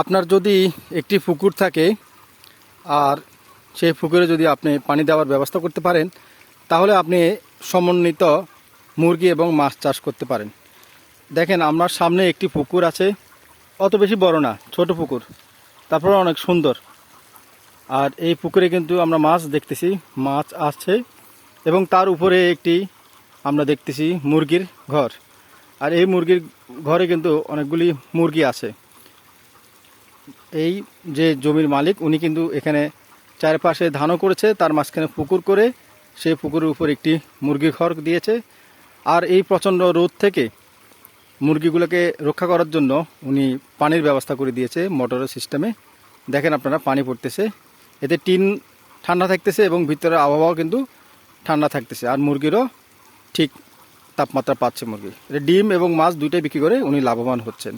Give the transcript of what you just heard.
আপনার যদি একটি পুকুর থাকে, আর সেই পুকুরে যদি আপনি পানি দেওয়ার ব্যবস্থা করতে পারেন, তাহলে আপনি সমন্বিত মুরগি এবং মাছ চাষ করতে পারেন। দেখেন, আমার সামনে একটি পুকুর আছে, অত বেশি বড় না, ছোট পুকুর, তারপরে অনেক সুন্দর। আর এই পুকুরে কিন্তু আমরা মাছ দেখতেছি, মাছ আসছে এবং তার উপরে একটি আমরা দেখতেছি মুরগির ঘর। আর এই মুরগির ঘরে কিন্তু অনেকগুলি মুরগি আছে। এই যে জমির মালিক, উনি কিন্তু এখানে চারপাশে ধানও করেছে, তার মাঝখানে পুকুর করে সেই পুকুরের উপর একটি মুরগি ঘর দিয়েছে। আর এই প্রচণ্ড রোদ থেকে মুরগিগুলোকে রক্ষা করার জন্য উনি পানির ব্যবস্থা করে দিয়েছে মোটরের সিস্টেমে। দেখেন আপনারা, পানি পড়তেছে। এতে টিন ঠান্ডা থাকতেছে এবং ভিতরের আবহাওয়াও কিন্তু ঠান্ডা থাকতেছে। আর মুরগিরও ঠিক তাপমাত্রা পাচ্ছে মুরগি। এটা ডিম এবং মাছ দুইটাই বিক্রি করে উনি লাভবান হচ্ছেন।